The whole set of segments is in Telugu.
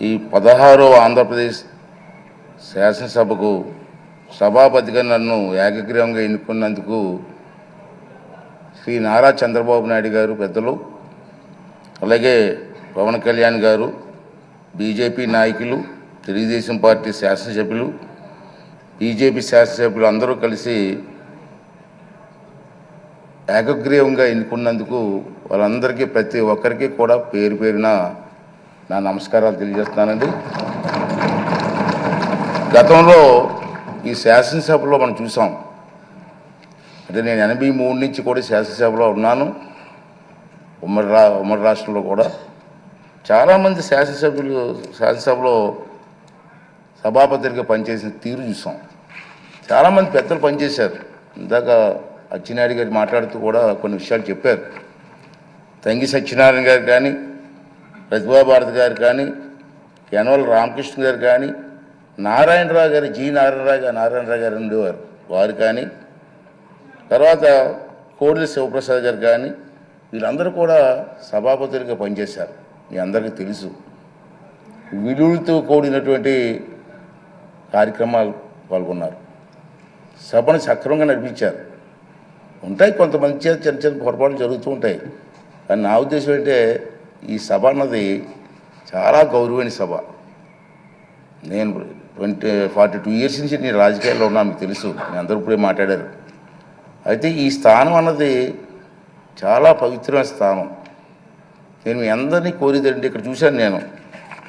ఈ పదహారవ ఆంధ్రప్రదేశ్ శాసనసభకు సభాపతిగా నన్ను ఏకగ్రీవంగా ఎన్నుకున్నందుకు శ్రీ నారా చంద్రబాబు నాయుడు గారు పెద్దలు అలాగే పవన్ కళ్యాణ్ గారు బీజేపీ నాయకులు తెలుగుదేశం పార్టీ శాసనసభ్యులు బీజేపీ శాసనసభ్యులు అందరూ కలిసి ఏకగ్రీవంగా ఎన్నుకున్నందుకు వాళ్ళందరికీ ప్రతి ఒక్కరికి కూడా పేరు పేరున నా నమస్కారాలు తెలియజేస్తున్నానండి. గతంలో ఈ శాసనసభలో మనం చూసాం. అంటే నేను ఎనభై మూడు నుంచి కూడా శాసనసభలో ఉన్నాను. ఉమ్మడి రా ఉమ్మడి రాష్ట్రంలో కూడా. చాలామంది శాసనసభ్యులు శాసనసభలో సభాపతిగా పనిచేసిన తీరు చూసాం. చాలామంది పెద్దలు పనిచేశారు. ఇందాక అచ్చినాయుడు గారు మాట్లాడుతూ కూడా కొన్ని విషయాలు చెప్పారు. తంగి సత్యనారాయణ గారు కానీ ప్రతిభాభారతి గారు కానీ యనవల రామకృష్ణ గారు కానీ నారాయణరావు గారు జి నారాయణరావు గారు నారాయణరావు గారు ఉండేవారు. వారు కానీ తర్వాత కోడిల శివప్రసాద్ గారు కానీ వీళ్ళందరూ కూడా సభాపతులుగా పనిచేశారు. మీ అందరికీ తెలుసు. విలువలతో కూడినటువంటి కార్యక్రమాలు పాల్గొన్నారు. సభను సక్రమంగా నడిపించారు. ఉంటాయి కొంతమంది చేత చిన్న చిన్న పొరపాట్లు జరుగుతూ ఉంటాయి. కానీ నా ఉద్దేశం ఏంటంటే ఈ సభ అన్నది చాలా గౌరవమైన సభ. నేను ట్వంటీ ఫార్టీ టూ ఇయర్స్ నుంచి నేను రాజకీయాల్లో ఉన్నా మీకు తెలుసు. మీ అందరూ ఇప్పుడే మాట్లాడారు. అయితే ఈ స్థానం అన్నది చాలా పవిత్రమైన స్థానం. నేను మీ అందరినీ కోరిదండి ఇక్కడ చూశాను నేను.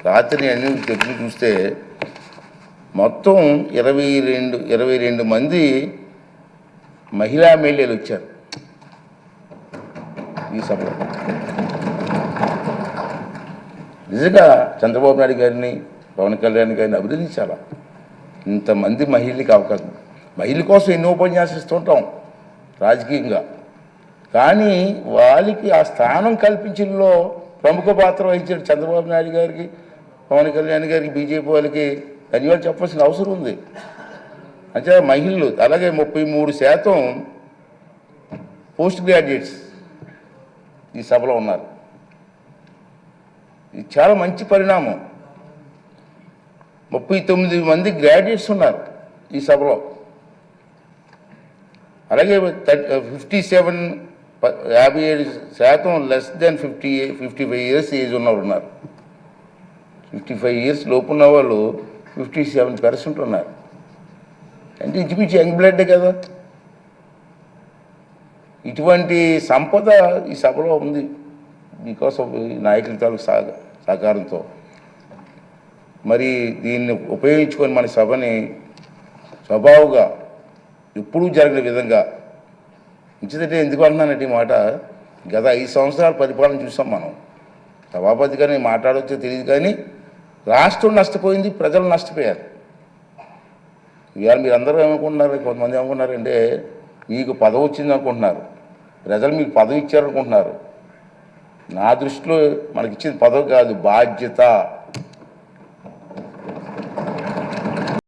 రాత్రి నేను అన్ని చూస్తే మొత్తం ఇరవై రెండు ఇరవై రెండు మంది మహిళా ఎమ్మెల్యేలు వచ్చారు ఈ సభలో. నిజంగా చంద్రబాబు నాయుడు గారిని పవన్ కళ్యాణ్ గారిని అభినందించాలా? ఇంతమంది మహిళలకి అవకాశం. మహిళల కోసం ఎన్నో ఉపన్యాసిస్తుంటాం రాజకీయంగా. కానీ వాళ్ళకి ఆ స్థానం కల్పించడంలో ప్రముఖ పాత్ర వహించిన చంద్రబాబు నాయుడు గారికి పవన్ కళ్యాణ్ గారికి బీజేపీ వాళ్ళకి ధన్యవాదాలు చెప్పాల్సిన అవసరం ఉంది. అంటే మహిళలు అలాగే ముప్పై మూడు శాతం పోస్ట్ గ్రాడ్యుయేట్స్ ఈ సభలో ఉన్నారు. ఇది చాలా మంచి పరిణామం. ముప్పై తొమ్మిది మంది గ్రాడ్యుయేట్స్ ఉన్నారు ఈ సభలో. అలాగే ఫిఫ్టీ సెవెన్ యాభై ఏడు శాతం less than fifty fifty five years age ఉన్నవారు ఉన్నారు. ఫిఫ్టీ ఫైవ్ ఇయర్స్ లోపు ఉన్న వాళ్ళు ఫిఫ్టీ సెవెన్ పర్సెంట్ ఉన్నారు. అంటే ఇంచుమించు యంగ్ బ్లడ్ కదా. ఇటువంటి సంపద ఈ సభలో ఉంది. బికాస్ ఆఫ్ నాయకుల తాలూకు సహ సహకారంతో. మరి దీన్ని ఉపయోగించుకొని మన సభని స్వభావుగా ఎప్పుడూ జరిగిన విధంగా ఇంచిదంటే ఎందుకు అంటున్నానంటే ఈ మాట గత ఐదు సంవత్సరాల పరిపాలన చూసాం మనం. సభాపతిగా నేను మాట్లాడవచ్చో తెలియదు కానీ రాష్ట్రం నష్టపోయింది ప్రజలు నష్టపోయారు. ఇవాళ మీరు అందరూ ఏమనుకుంటున్నారు? కొంతమంది ఏమనుకున్నారంటే మీకు పదవి వచ్చింది అనుకుంటున్నారు ప్రజలు మీకు పదవి ఇచ్చారనుకుంటున్నారు. నా దృష్టిలో మనకిచ్చింది పదవి కాదు బాధ్యత.